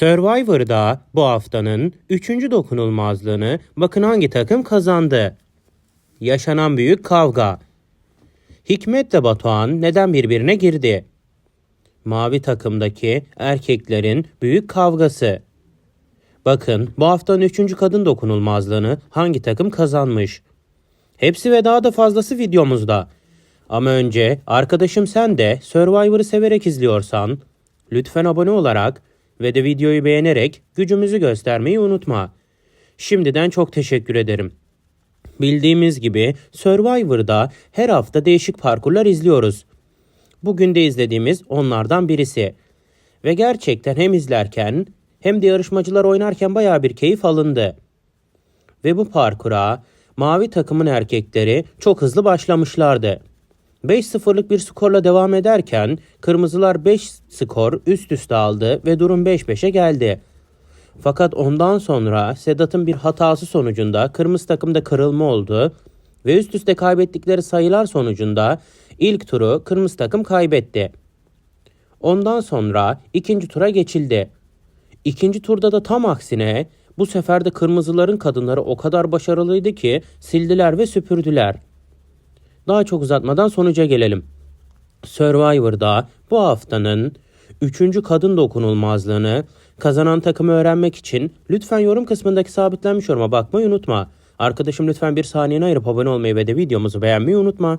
Survivor'da bu haftanın 3. dokunulmazlığını bakın hangi takım kazandı. Yaşanan büyük kavga. Hikmet'le Batuhan neden birbirine girdi? Mavi takımdaki erkeklerin büyük kavgası. Bakın bu haftanın 3. kadın dokunulmazlığını hangi takım kazanmış? Hepsi ve daha da fazlası videomuzda. Ama önce arkadaşım sen de Survivor'ı severek izliyorsan lütfen abone olarak ve de videoyu beğenerek gücümüzü göstermeyi unutma. Şimdiden çok teşekkür ederim. Bildiğimiz gibi Survivor'da her hafta değişik parkurlar izliyoruz. Bugün de izlediğimiz onlardan birisi. Ve gerçekten hem izlerken hem de yarışmacılar oynarken bayağı bir keyif alındı. Ve bu parkura mavi takımın erkekleri çok hızlı başlamışlardı. 5-0'lık bir skorla devam ederken kırmızılar 5 skor üst üste aldı ve durum 5-5'e geldi. Fakat ondan sonra Sedat'ın bir hatası sonucunda kırmızı takımda kırılma oldu ve üst üste kaybettikleri sayılar sonucunda ilk turu kırmızı takım kaybetti. Ondan sonra ikinci tura geçildi. İkinci turda da tam aksine bu sefer de kırmızıların kadınları o kadar başarılıydı ki sildiler ve süpürdüler. Daha çok uzatmadan sonuca gelelim. Survivor'da bu haftanın 3. kadın dokunulmazlığını kazanan takımı öğrenmek için lütfen yorum kısmındaki sabitlenmiş yoruma bakmayı unutma. Arkadaşım lütfen bir saniyeni ayırıp abone olmayı ve de videomuzu beğenmeyi unutma.